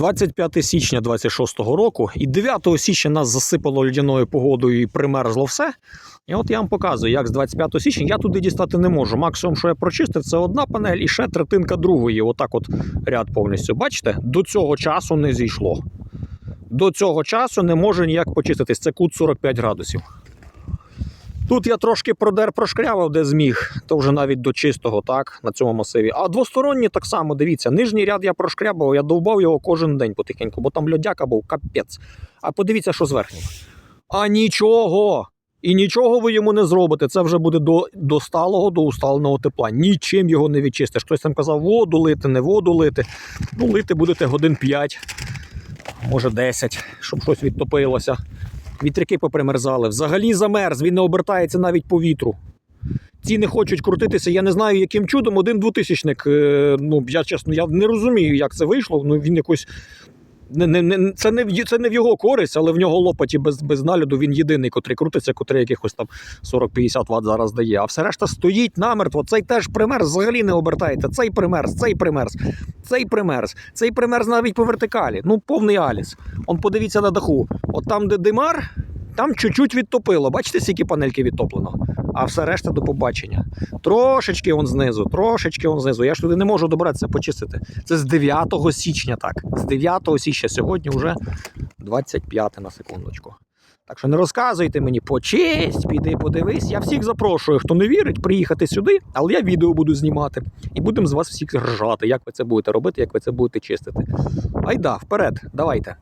25 січня 26-го року, і 9 січня нас засипало льодяною погодою і примерзло все. І от я вам показую, як з 25 січня я туди дістати не можу. Максимум, що я прочистив, це одна панель і ще третинка другої. Отак от ряд повністю. Бачите, до цього часу не зійшло. До цього часу не може ніяк почиститись. Це кут 45 градусів. Тут я трошки продер прошкрявав, де зміг, то вже навіть до чистого, так, на цьому масиві. А двосторонні так само, дивіться, нижній ряд я прошкрябав, я довбав його кожен день потихеньку, бо там льодяка був капець. А подивіться, що з верхнім. А нічого! І нічого ви йому не зробите. Це вже буде до, до сталого, до усталеного тепла. Нічим його не відчистиш. Хтось там казав, воду лити, не воду лити. Ну, лити будете годин 5, може 10, щоб щось відтопилося. Вітряки попримерзали. Взагалі замерз, він не обертається навіть по вітру. Не хочуть крутитися. Я не знаю, яким чудом один двотисячник. е, Ну, я чесно, я не розумію, як це вийшло. Ну, він якось. Не, не, не, це, не це не в його користь, але в нього лопаті без, без нагляду він єдиний, котрий крутиться, котрий якихось там 40-50 Вт зараз дає. А все решта стоїть намертво. Цей теж примерз взагалі не обертається. Цей примерз, цей примерз, цей примерз, цей примерз навіть по вертикалі. Ну, повний аліс. Он подивіться на даху. От там, де димар, там чуть-чуть відтопило. Бачите, скільки панельки відтоплено? А все решта до побачення. Трошечки он знизу, трошечки он знизу. Я ж туди не можу добратися почистити. Це з 9 січня, так. З 9 січня сьогодні вже 25 на секундочку. Так що не розказуйте мені, почисть, піди подивись. Я всіх запрошую, хто не вірить, приїхати сюди, але я відео буду знімати. І будемо з вас всіх ржати, як ви це будете робити, як ви це будете чистити. Айда, вперед, давайте.